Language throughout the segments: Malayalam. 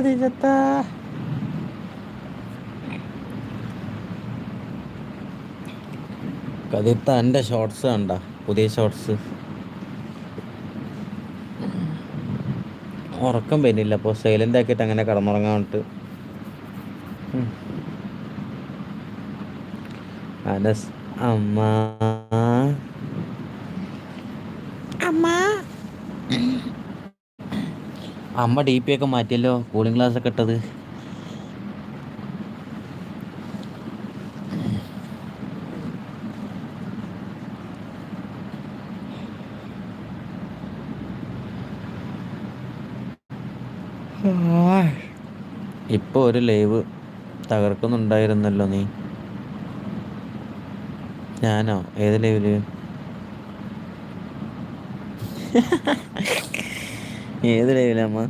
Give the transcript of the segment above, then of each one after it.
കതിജത്ത കതിർത്ത എന്റെ ഷോർട്സ് കണ്ട പുതിയ ഷോർട്സ് ഉറക്കം വരുന്നില്ല അപ്പോൾ സൈലന്റ് ആക്കിയിട്ട് അങ്ങനെ കിടന്നുറങ്ങാൻ വേണ്ടിട്ട്. അനസ് അമ്മ. അമ്മ ഡി പി ഒക്കെ മാറ്റിയല്ലോ കൂളിംഗ് ഗ്ലാസ് ഒക്കെ ഇട്ടത്. ഇപ്പൊ ഒരു ലൈവ് തകർക്കുന്നുണ്ടായിരുന്നല്ലോ നീ. ഞാനോ? ഏത് ലൈവിൽ? ഏത് ലൈവിലമ്മ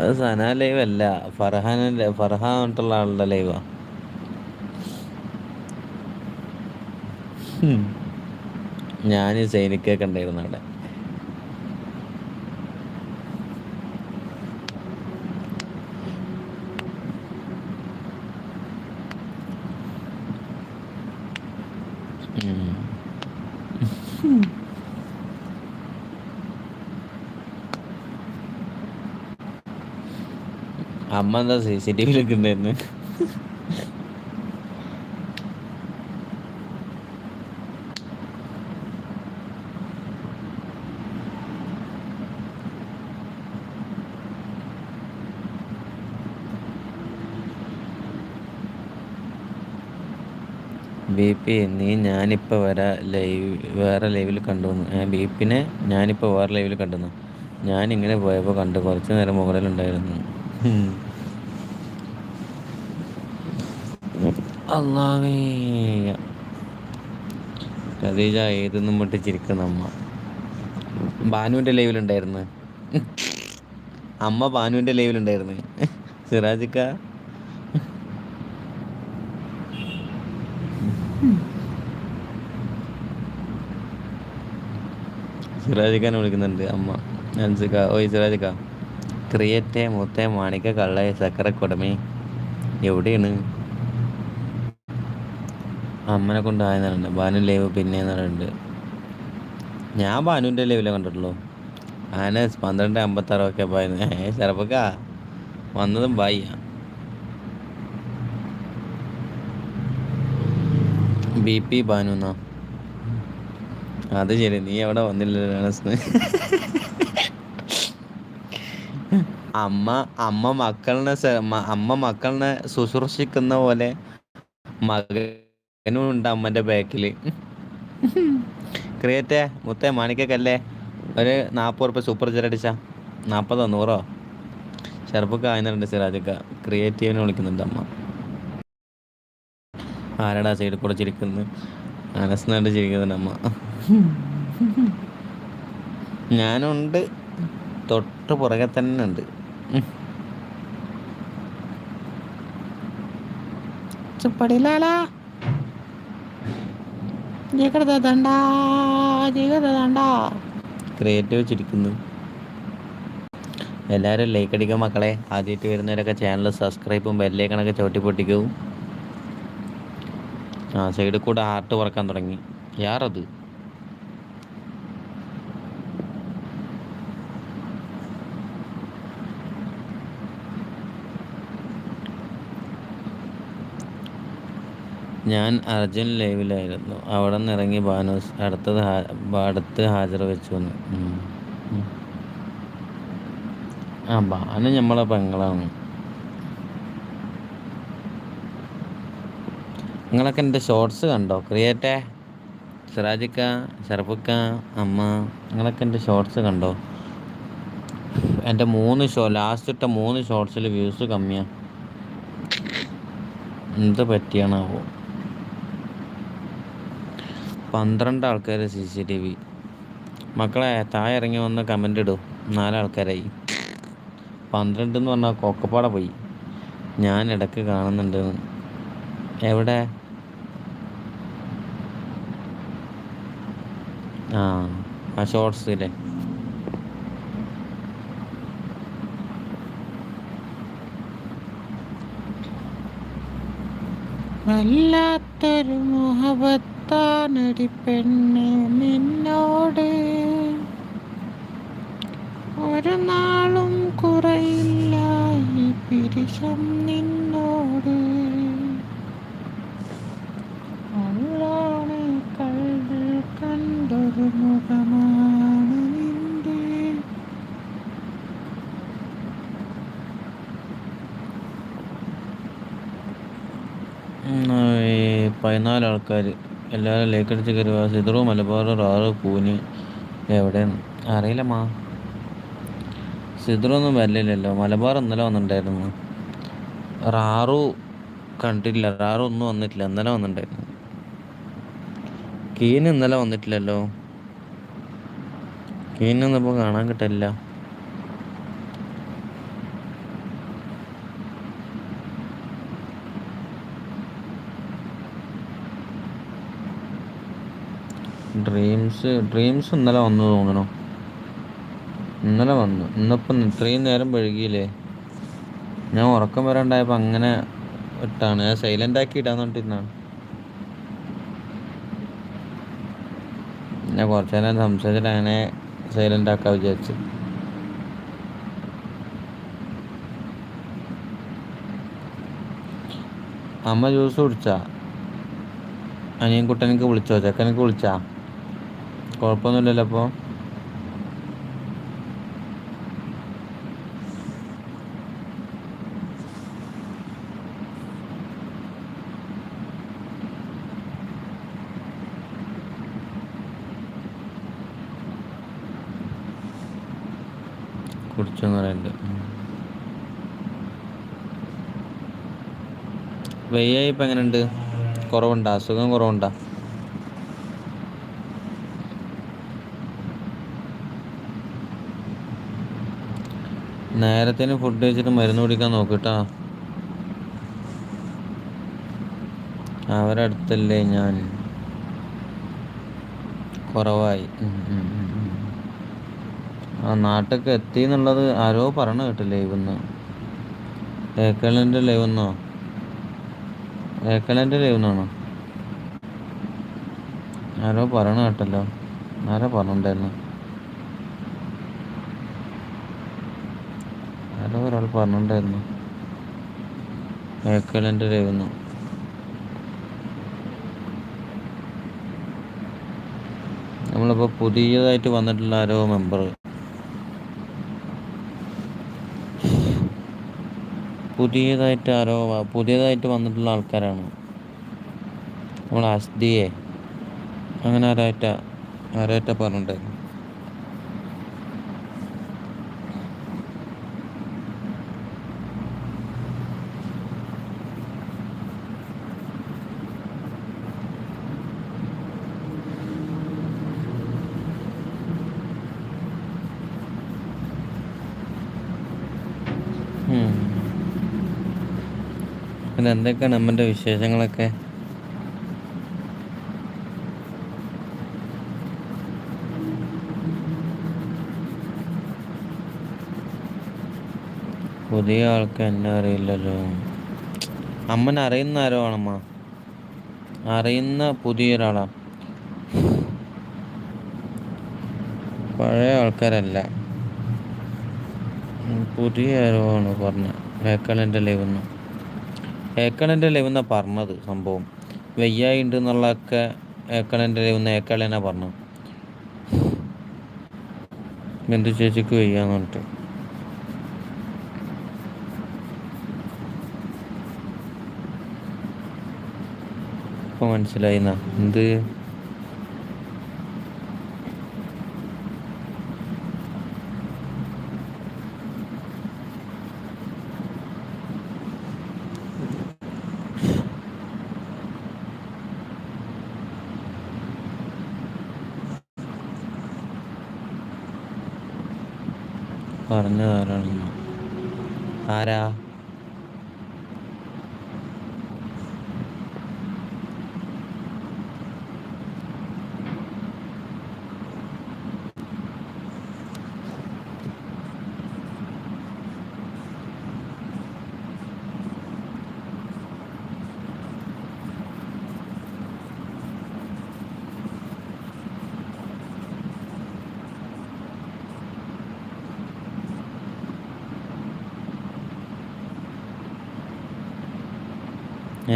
അത് സന ലൈവ് അല്ല. ഫർഹാൻ ഫർഹാൻ പറഞ്ഞിട്ടുള്ള ആളുടെ ലൈവാ ഞാൻ സൈനിക്കൊക്കെ ഉണ്ടായിരുന്നു അവിടെ. അമ്മ എന്താ സി സി ടി വി ഉണ്ടായിരുന്നു ബി പി നീ ഞാനിപ്പോൾ വരാ ലൈവ് വേറെ ലൈവിൽ കണ്ടുവന്നു. ബി പിന്നെ ഞാനിപ്പോൾ വേറെ ലൈവിൽ കണ്ടുവന്നു. ഞാനിങ്ങനെ പോയപ്പോൾ കണ്ടു. കുറച്ച് നേരം മുകളിലുണ്ടായിരുന്നു. അള്ളാവേ. ഖദീജ ഏതൊന്നും പൊട്ടിച്ചിരിക്കുന്ന അമ്മ. ബാനുവിന്റെ ലൈവിലുണ്ടായിരുന്നു. അമ്മ ബാനുവിന്റെ ലൈവിലുണ്ടായിരുന്നു. സിറാജിക്ക. സിറാജിക്കാനെ വിളിക്കുന്നുണ്ട് അമ്മ. അൻസിക്ക. ഓ സിറാജിക്ക. ക്രിയറ്റെ മൂത്തെ മാണിക്ക കള്ള സക്കര കൊടമേ. എവിടെയാണ്? അമ്മനെ കൊണ്ട് ആയെന്നുണ്ട് ബാനു ലൈവ് പിന്നെ പറയുന്നുണ്ട്. ഞാൻ ബാനുവിന്റെ ലൈവിലെ കണ്ടിട്ടുള്ളൂ. ആന പന്ത്രണ്ട് അമ്പത്താറൊക്കെ പോയിരുന്നു ഏ ചെറുപ്പക്ക. വന്നതും ബായി ബി പി ബാനു എന്നാ. അത് ശരി. നീ എവിടെ വന്നില്ല. അമ്മ അമ്മ മക്കളിനെ അമ്മ മക്കളിനെ ശുശ്രൂഷിക്കുന്ന പോലെ മകനും ഉണ്ട് അമ്മന്റെ ബാക്കിൽ ക്രിയേറ്റേ മുത്തേ മാണിക്കല്ലേ ഒരു നാൽപ്പത് റുപ്യ സൂപ്പർ ചെറടിച്ചാ നാപ്പതോ നൂറോ? ഷെർഫൊക്കെ ആയിരുന്നുണ്ട് സിറാജൊക്കെ ക്രിയേറ്റീവിനെ വിളിക്കുന്നുണ്ട് അമ്മ. ആരടാ സൈഡ് കൂടെ ചിരിക്കുന്നത് അനസ്നായിട്ട് ചിരിക്കുന്നുണ്ട് അമ്മ. ഞാനുണ്ട്. തൊട്ട് പുറകെ തന്നെ ഉണ്ട് ചുപ്പടിലാലാ ചിരിക്കുന്നു. എല്ലാവരും ലൈക്ക് അടിക്കും മക്കളെ. ആദ്യമായിട്ട് വരുന്നവരൊക്കെ ചാനൽ സബ്സ്ക്രൈബും ബെല്ലേക്കണൊക്കെ ചവിട്ടി പൊട്ടിക്കും. ആ സൈഡിൽ കൂടെ ആർട്ട് പറക്കാൻ തുടങ്ങി. യാറത് ഞാൻ അർജുൻ ലൈവിലായിരുന്നു. അവിടെ നിന്ന് ഇറങ്ങി ബാനോസ് അടുത്തത് അടുത്ത് ഹാജർ വെച്ചു വന്നു. ആ ബാനു നമ്മളെ പെങ്ങളാണ്. നിങ്ങളൊക്കെ എന്റെ ഷോർട്സ് കണ്ടോ? ക്രിയേറ്റേ സിറാജിക്ക ഷറഫുക്ക അമ്മ നിങ്ങളൊക്കെ എന്റെ ഷോർട്സ് കണ്ടോ? എന്റെ മൂന്ന് ഷോ ലാസ്റ്റ് ഇട്ട മൂന്ന് ഷോർട്സിൽ വ്യൂസ് കമ്മിയാണ് എന്ത് പറ്റിയാണാവോ? പന്ത്രണ്ട് ആൾക്കാർ സി സി ടി വി. മക്കളെ താഴെ ഇറങ്ങി വന്ന് കമന്റ് ഇടും. നാലാൾക്കാരായി. പന്ത്രണ്ട് എന്ന് പറഞ്ഞാൽ കൊക്കപ്പാട പോയി. ഞാൻ ഇടയ്ക്ക് കാണുന്നുണ്ട്. എവിടെ? ആ ആ ഇല്ലേ? വല്ലാത്തൊരു മുഹബത്താനടി പെണ്ണ് നിന്നോട് ഒരു നാളും കുറയില്ല ഈ പിരിശം നിന്നോട്. അല്ലാണ് കൽവിൽ കണ്ടൊരു മുഖമാണ് നിന്റെ. പതിനാല് ആൾക്കാർ എല്ലാവരും ലേക്ക് അടിച്ച് കയറുക സിദറു മലബാർ റാറ് കൂന് മാ സിദറൊന്നും വരില്ലല്ലോ. മലബാർ ഇന്നലെ വന്നിട്ടുണ്ടായിരുന്നു. റാറു കണ്ടിട്ടില്ല. റാറു ഒന്നും വന്നിട്ടില്ല. ഇന്നലെ വന്നിട്ടുണ്ടായിരുന്നു. കീന് ഇന്നലെ വന്നിട്ടില്ലല്ലോ. കീനൊന്നും ഇപ്പോൾ കാണാൻ കിട്ടില്ല. ഡ്രീംസ് ഡ്രീംസ് ഇന്നലെ വന്നു തോന്നണു ഇന്നലെ വന്നു. ഇന്നിപ്പം ഇത്രയും നേരം വഴുകിയില്ലേ ഞാൻ ഉറക്കം വരാണ്ടായപ്പോൾ അങ്ങനെ ഇട്ടാണ്. ഞാൻ സൈലന്റ് ആക്കി ഇടാന്ന് പറഞ്ഞിട്ടിരുന്നാണ് ഞാൻ കുറച്ച് നേരം സംസാരിച്ചിട്ട് അങ്ങനെ സൈലന്റ് ആക്കാൻ വിചാരിച്ചു. അമ്മ ജ്യൂസ് കുടിച്ചാ? അനിയൻ കുട്ടനക്ക് വിളിച്ചോ? ചെക്കനക്ക് വിളിച്ചാ? കുഴപ്പമൊന്നുമില്ലല്ലോ അപ്പോൾ കുടിച്ചെന്ന് പറയുന്നുണ്ട് വെയ്യായി ഇപ്പം എങ്ങനെയുണ്ട്? കുറവുണ്ടോ? അസുഖം കുറവുണ്ടോ? നേരത്തിന് ഫുഡ് കഴിച്ചിട്ട് മരുന്ന് കുടിക്കാൻ നോക്കിട്ടാ. അവരടുത്തല്ലേ ഞാൻ. കുറവായി. ആ നാട്ടിലേക്ക് എത്തി എന്നുള്ളത് ആരോ പറഞ്ഞു കേട്ടില്ലേ ലൈവെന്ന് ഏക്കളിന്റെ ലൈവെന്നോ ഏക്കളിന്റെ ലൈവെന്നാണോ ആരോ പറഞ്ഞു കേട്ടല്ലോ. ആരോ പറഞ്ഞിട്ടുണ്ടായിരുന്നു ആരോ ഒരാൾ പറഞ്ഞിട്ടുണ്ടായിരുന്നു. ഏക്കളിന്റെ ലൈവെന്നോ നമ്മളിപ്പോൾ പുതിയതായിട്ട് വന്നിട്ടുള്ള ആരോ മെമ്പർ പുതിയതായിട്ട് ആരോ പുതിയതായിട്ട് വന്നിട്ടുള്ള ആൾക്കാരാണ്. നമ്മൾ അസ്ദിയെ. അങ്ങനെ ആരായിട്ട ആരായിട്ട പറഞ്ഞിട്ടുണ്ടായിരുന്നു? പിന്നെ എന്തൊക്കെയാണ് അമ്മന്റെ വിശേഷങ്ങളൊക്കെ? പുതിയ ആൾക്ക് എന്നെ അറിയില്ലല്ലോ. അമ്മൻ അറിയുന്ന ആരോ ആണമ്മ അറിയുന്ന പുതിയ പുതിയൊരാളാ പഴയ ആൾക്കാരല്ല. പുതിയ ആരോ ആണ് പറഞ്ഞ. ഏക്കളന്റെ ലൈവെന്ന് ഏക്കളന്റെ ലൈവെന്നാ പറഞ്ഞത് സംഭവം? വെയ്യായി ഉണ്ട് എന്നുള്ളതൊക്കെ ഏക്കണന്റെ ലൈവെന്ന് ഏക്കളേനാ പറഞ്ഞത്? ബന്ധു ചേച്ചിക്ക് വെയ്യാന്ന് പറഞ്ഞിട്ട്. ഇപ്പൊ മനസ്സിലായിന്നാ? എന്ത്? പറഞ്ഞതാരാണ് ആരാ?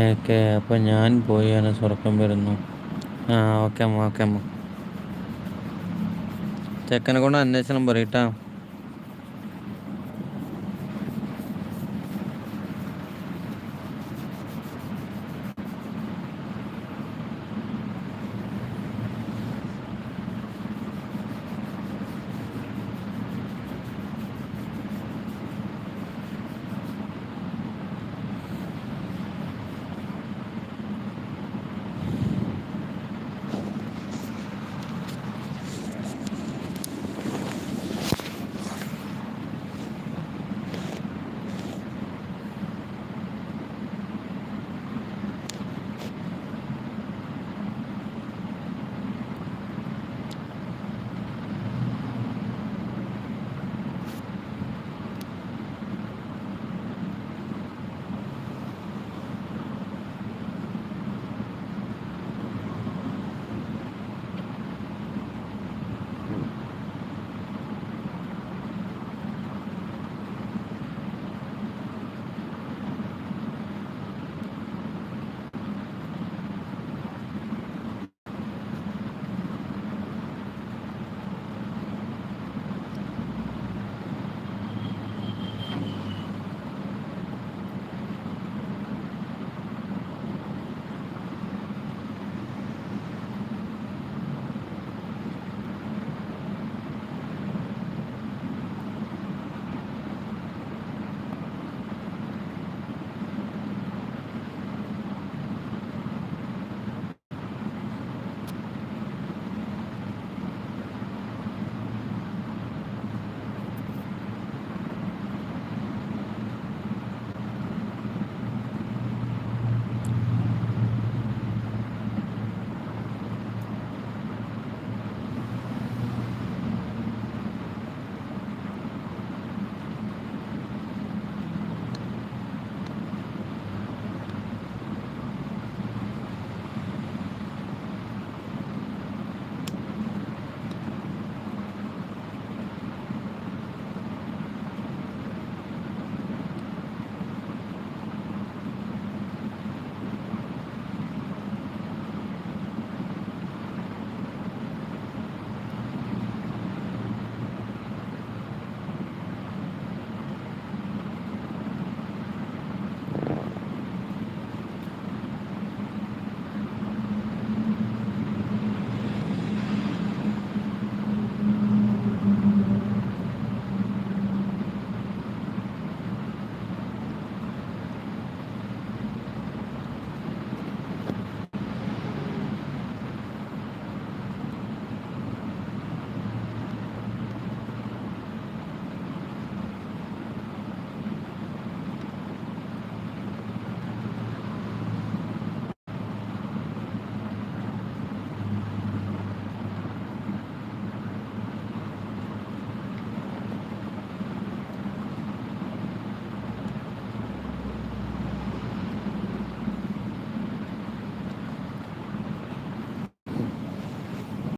ഓക്കെ അപ്പോൾ ഞാൻ പോയി അനസ് ഉറക്കം വരുന്നു. ആ ഓക്കെ അമ്മ ഓക്കെ അമ്മ. ചെക്കനെ കൊണ്ട് അന്വേഷണം പറയട്ടാ